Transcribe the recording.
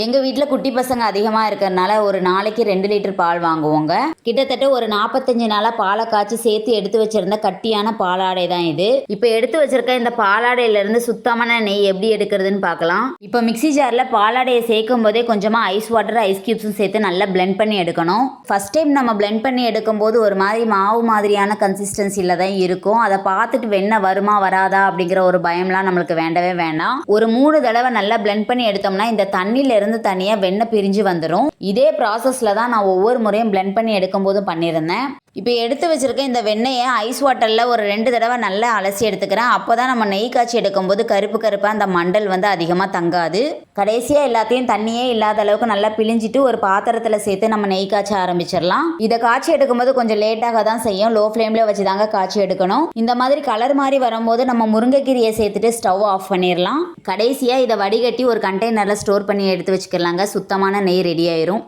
எங்கள் வீட்டில் குட்டி பசங்க அதிகமாக இருக்கிறதுனால ஒரு நாளைக்கு ரெண்டு லிட்டர் பால் வாங்குவோங்க. கிட்டத்தட்ட ஒரு நாற்பத்தஞ்சு நாளாக பாலை காய்ச்சி சேர்த்து எடுத்து வச்சிருந்த கட்டியான பாலாடை தான் இது. இப்போ எடுத்து வச்சிருக்க இந்த பாலாடையிலேருந்து சுத்தமான நெய் எப்படி எடுக்கிறதுன்னு பார்க்கலாம் இப்போ மிக்ஸி ஜாரில் பாலாடையை சேர்க்கும் போதே கொஞ்சமாக ஐஸ் வாட்டர் ஐஸ் கியூப்ஸும் சேர்த்து நல்லா பிளெண்ட் பண்ணி எடுக்கணும். ஃபர்ஸ்ட் டைம் நம்ம பிளெண்ட் பண்ணி எடுக்கும்போது ஒரு மாதிரி மாவு மாதிரியான கன்சிஸ்டன்சியில் தான் இருக்கும். அதை பார்த்துட்டு வெண்ணெய் வருமா வராதா அப்படிங்கிற ஒரு பயம்லாம் நம்மளுக்கு வேண்டவே வேண்டாம் ஒரு மூணு தடவை நல்லா பிளெண்ட் பண்ணி எடுத்தோம்னா இந்த தண்ணியில் இருந்து தனியாக வெண்ணெய் பிரிஞ்சு வந்துடும் இதே ப்ராசஸில் தான் நான் ஒவ்வொரு முறையும் பிளெண்ட் பண்ணி எடுக்கும்போது பண்ணியிருந்தேன். இப்போ எடுத்து வச்சுருக்க இந்த வெண்ணெயை ஐஸ் வாட்டரில் ஒரு ரெண்டு தடவை நல்லா அலசி எடுத்துக்கிறேன். அப்போ தான் நம்ம நெய் காய்ச்சி எடுக்கும்போது கருப்பு கருப்பாக அந்த மண்டல் வந்து அதிகமாக தங்காது. கடைசியாக எல்லாத்தையும் தண்ணியே இல்லாத அளவுக்கு நல்லா பிழிஞ்சிட்டு ஒரு பாத்திரத்தில் சேர்த்து நம்ம நெய் காய்ச்ச ஆரம்பிச்சிடலாம். இதை காய்ச்சி எடுக்கும்போது கொஞ்சம் லேட்டாக தான் செய்யும். லோ ஃப்ளேமில் வச்சு தாங்க காய்ச்சி எடுக்கணும். இந்த மாதிரி கலர் மாதிரி வரும்போது நம்ம முருங்கைக்கீரையை சேர்த்துட்டு ஸ்டவ் ஆஃப் பண்ணிடலாம். கடைசியாக இதை வடிகட்டி ஒரு கண்டெய்னரில் ஸ்டோர் பண்ணி எடுத்து வச்சுக்கலாங்க. சுத்தமான நெய் ரெடி ஆயிரும்.